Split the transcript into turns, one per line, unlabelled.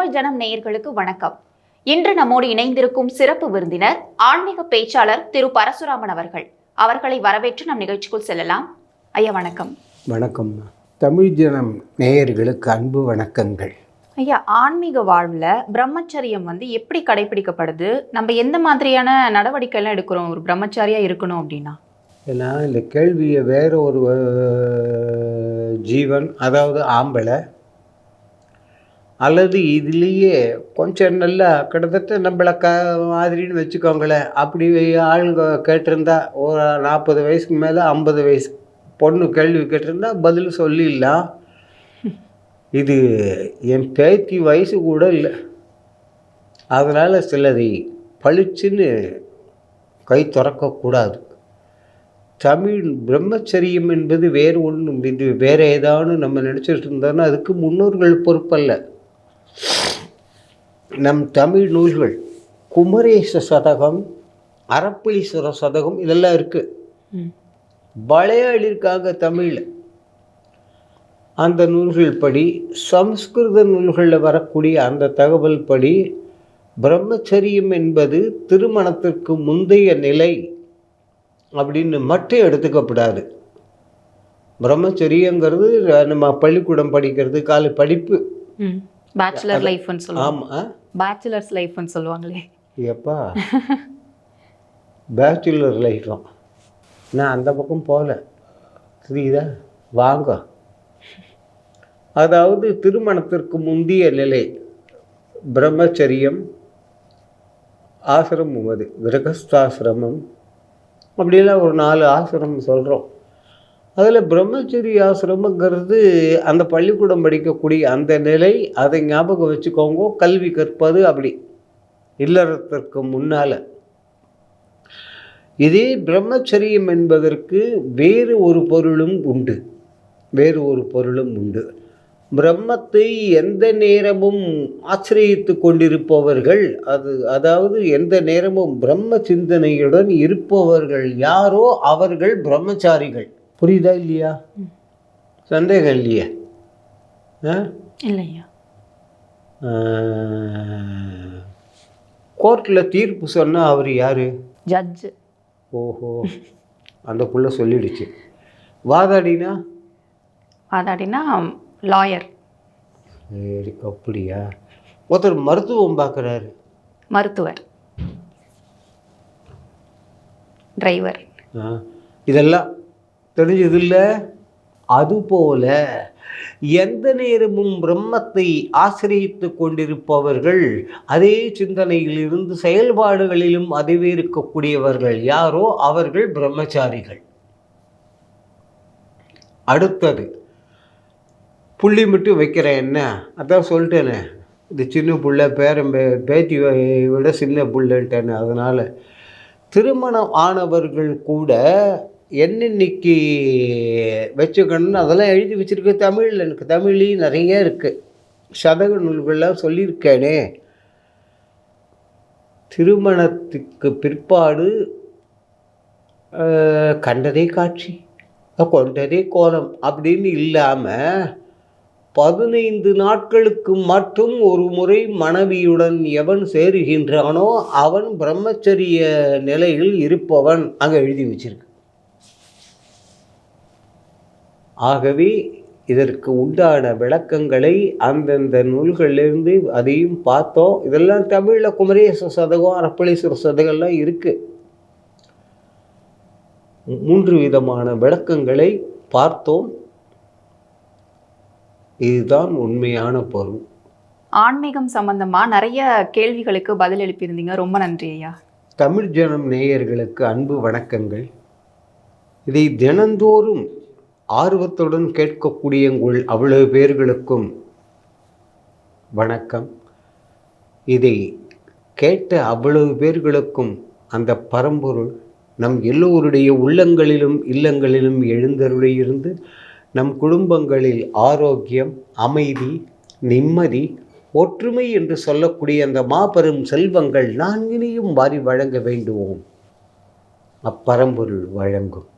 தமிழ் ஜனம் நேயர்களுக்கு வணக்கம். இன்று நம்மோடு இணைந்திருக்கும் சிறப்பு விருந்தினர் ஆன்மீக பேச்சாளர் திரு பரசுராமன் அவர்கள். அவர்களை வரவேற்று நம் நிகழ்ச்சிக்குள் செல்லலாம். ஐயா வணக்கம்.
வணக்கம். தமிழ் ஜனம் நேயர்களுக்கு அன்பு வணக்கங்கள்.
ஐயா ஆன்மீக வாழ்வில் பிரம்மச்சரியம் வந்து எப்படி கடைபிடிக்கப்படுது? நம்ம எந்த மாதிரியான நடவடிக்கைலாம் எடுக்கிறோம்? ஒரு பிரம்மச்சாரியா இருக்கணும் அப்படின்னா.
ஏன்னா இந்த கேள்வியை வேற ஒரு ஜீவன் அதாவது ஆம்பளை அல்லது இதுலேயே கொஞ்சம் நல்லா கிட்டத்தட்ட நம்மளை க மாதிரின்னு வச்சுக்கோங்களேன். அப்படி ஆளுங்க கேட்டிருந்தா ஒரு நாற்பது வயசுக்கு மேலே ஐம்பது வயசு பொண்ணு கேள்வி கேட்டிருந்தா பதில் சொல்லிடலாம். இது என் பேத்தி வயசு கூட இல்லை. அதனால் சிலதை பளிச்சுன்னு கை திறக்கக்கூடாது தமிழ் பிரம்மச்சரியம் என்பது வேறு ஒன்றும். இது வேறு ஏதாவது நம்ம நினச்சிட்டு இருந்தோன்னா அதுக்கு முன்னோர்கள் பொறுப்பல்ல. நம் தமிழ் நூல்கள் குமரேச சதகம் அரப்பளீஸ்வர சதகம் இதெல்லாம் இருக்குது பழைய எழுதியிருக்காங்க தமிழில் அந்த நூல்கள் படி சம்ஸ்கிருத நூல்களில் வரக்கூடிய அந்த தகவல் படி பிரம்மச்சரியம் என்பது திருமணத்திற்கு முந்தைய நிலை அப்படின்னு மட்டும் எடுத்துக்கப்படாது. பிரம்மச்சரியங்கிறது நம்ம பள்ளிக்கூடம் படிக்கிறது காலை படிப்பு.
பேச்சுலர் லைஃப்னு சொல்லுவாங்க.
ஆமாம்
பேச்சுலர்ஸ் லைஃப்னு சொல்லுவாங்களே.
எப்பா பேச்சுலர் லைஃபும் நான் அந்த பக்கம் போகல. புரியுதா? வாங்க. அதாவது திருமணத்திற்கு முந்தைய நிலை பிரம்மச்சரியம் ஆசிரமம் அது கிரகஸ்தாசிரமம். அப்படிலாம் ஒரு நாலு ஆசிரமம் சொல்கிறோம் அதில் பிரம்மச்சரி ஆசிரமங்கிறது அந்த பள்ளிக்கூடம் படிக்கக்கூடிய அந்த நிலை அதை ஞாபகம் வச்சுக்கோங்க கல்வி கற்பது அப்படி. இல்லறத்திற்கு முன்னால். இதே பிரம்மச்சரியம் என்பதற்கு வேறு ஒரு பொருளும் உண்டு. வேறு ஒரு பொருளும் உண்டு. பிரம்மத்தை எந்த நேரமும் ஆசிரியத்து கொண்டிருப்பவர்கள் அது அதாவது எந்த நேரமும் பிரம்ம சிந்தனையுடன் இருப்பவர்கள் யாரோ அவர்கள் பிரம்மச்சாரிகள். புரியுதா இல்லையா? சந்தேகம் இல்லையா?
இல்லையா?
கோர்ட்டில் தீர்ப்பு சொன்னால் அவர் யார்?
ஜட்ஜ்.
ஓஹோ. அந்த புள்ள சொல்லிடுச்சு. வாதாடினா?
அதாடினா லாயர்.
சரி அப்படியா? ஒருத்தர் மருத்துவம் பார்க்குறாரு
மருத்துவர். டிரைவர்.
இதெல்லாம் தெரிஞ்சது இல்லை அதுபோல எந்த நேரமும் பிரம்மத்தை ஆசிரியத்து கொண்டிருப்பவர்கள் அதே சிந்தனையிலிருந்து செயல்பாடுகளிலும் அதுவே இருக்கக்கூடியவர்கள் யாரோ? அவர்கள் பிரம்மச்சாரிகள். அடுத்தது புள்ளி மட்டும் வைக்கிறேன் என்ன? அதான் சொல்லிட்டேனே. இது சின்ன புள்ள பேரன் பே பேத்தி விட சின்ன புள்ளன்ட்டேனே அதனால். திருமணம் ஆனவர்கள் கூட என்னென்னைக்கு வச்சுக்கணும்னு அதெல்லாம் எழுதி வச்சுருக்கு தமிழில் எனக்கு தமிழ்லேயும் நிறைய இருக்குது சதக நூல்கள்லாம் சொல்லியிருக்கேனே. திருமணத்துக்கு பிற்பாடு கண்டதே காட்சி கொண்டதே கோலம் அப்படின்னு இல்லாமல் பதினைந்து நாட்களுக்கு மட்டும் ஒரு முறை மனைவியுடன் எவன் சேருகின்றானோ அவன் பிரம்மச்சரிய நிலையில் இருப்பவன் அங்கே எழுதி வச்சிருக்கு. ஆகவே இதற்கு உண்டான விளக்கங்களை அந்தந்த நூல்களிலிருந்து அதையும் பார்த்தோம். இதெல்லாம் தமிழில் குமரேச சதகம் அரப்பளீஸ்வர சதகம்லாம் இருக்குது மூன்று விதமான விளக்கங்களை பார்த்தோம். இதுதான் உண்மையான பொருள்.
ஆன்மீகம் சம்பந்தமா நிறைய கேள்விகளுக்கு பதில் எழுப்பியிருந்தீங்க. ரொம்ப நன்றி ஐயா.
தமிழ் ஜனம் நேயர்களுக்கு அன்பு வணக்கங்கள். இதை தினந்தோறும் ஆர்வத்துடன் கேட்கக்கூடிய உங்கள் அவ்வளவு பேர்களுக்கும் வணக்கம். இதை கேட்ட அவ்வளவு பேர்களுக்கும் அந்த பரம்பொருள் நம் எல்லோருடைய உள்ளங்களிலும் இல்லங்களிலும் எழுந்தருளியிருந்து நம் குடும்பங்களில் ஆரோக்கியம் அமைதி நிம்மதி ஒற்றுமை என்று சொல்லக்கூடிய அந்த மாபெரும் செல்வங்கள் நான்கினையும் வாரி வழங்க வேண்டுவோம். அப்பரம்பொருள் வழங்கும்.